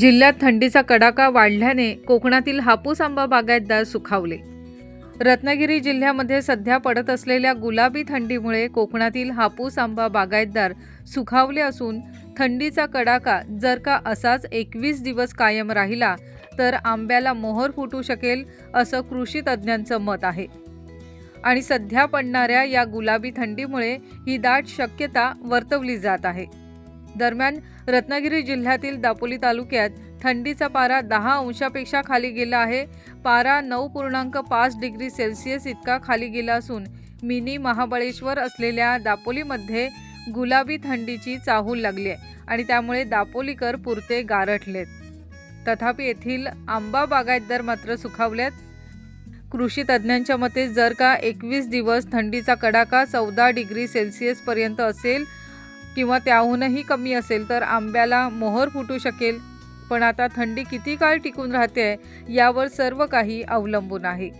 जिल्ह्यात थंडीचा कडाका वाढल्याने कोकणातील हापूस आंबा बागायतदार सुखावले. रत्नागिरी जिल्ह्यामध्ये सध्या पडत असलेल्या गुलाबी थंडीमुळे कोकणातील हापूस आंबा बागायतदार सुखावले असून थंडीचा कडाका जर का असाच एकवीस दिवस कायम राहिला तर आंब्याला मोहर फुटू शकेल असं कृषी तज्ज्ञांचं मत आहे. आणि सध्या पडणाऱ्या या गुलाबी थंडीमुळे ही दाट शक्यता वर्तवली जात आहे. दरम्यान रत्नागिरी जिल्ह्यातील दापोली तालुक्यात थंडीचा पारा दहा अंशापेक्षा खाली गेला आहे. पारा नऊ पूर्णांक पाच डिग्री सेल्सिअस इतका खाली गेला असून मिनी महाबळेश्वर असलेल्या दापोलीमध्ये गुलाबी थंडीची चाहूल लागली आहे आणि त्यामुळे दापोलीकर पुरते गारठलेत. तथापि येथील आंबा बागायतदार मात्र सुखावल्यात कृषी तज्ज्ञांच्या मते जर का एकवीस दिवस थंडीचा कडाका चौदा डिग्री सेल्सिअसपर्यंत असेल किंवा त्याहूनही कमी असेल तर आंब्याला मोहर फुटू शकेल. पण आता थंडी किती काळ टिकून राहते यावर सर्व काही अवलंबून आहे.